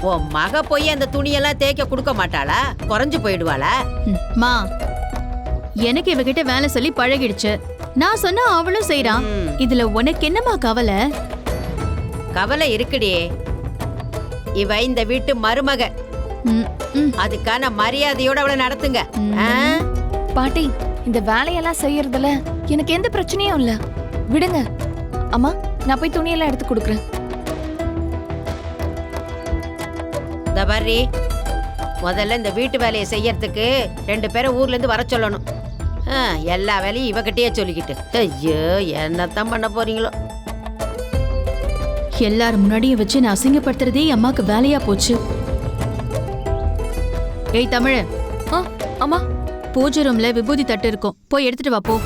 உன் மக போய் அந்த துணியெல்லாம் தேய்க்க கொடுக்க மாட்டாளா? குறைஞ்சு போயிடுவாளா? ம், எனக்கு இவகிட்ட வேலை சொல்லி பழகிடுச்சு. நான் சொன்னா அவளும் செய்றான். ம். இதுல உனக்கு என்னம்மா கவலை? கவலை இருக்குடி. இவ இந்த வீட்டு மருமக. ம், ம், அதுக்கான மரியாதையோட அவளை நடத்துங்க. ஆ? பாட்டி இந்த வேலையெல்லாம் செய்யறதுல எனக்கு எந்த பிரச்சனையும் இல்ல. விடுங்க. அம்மா நான் போய் துணியெல்லாம் எடுத்து கொடுக்குறேன். இந்த பாரி முதல்ல இந்த வீட்டு வேலையை செய்யறதுக்கு ரெண்டு பேரும் ஊர்ல இருந்து வர சொல்லணும். ஆ, எல்லா வேலையும் இவகிட்டயே சொல்லிக்கிட்டு. ஐயோ என்னத்தான் பண்ண போறீங்களோ? எல்லார் முன்னாடியும் வச்சு நான் அசிங்கப்படுத்துறதே என் அம்மாக்கு வேலையா போச்சு. ஏய் தமிழ். ஆ அம்மா பூஜை ரூம்ல விபூதி தட்டு இருக்கும். போய் எடுத்துட்டு வா போ.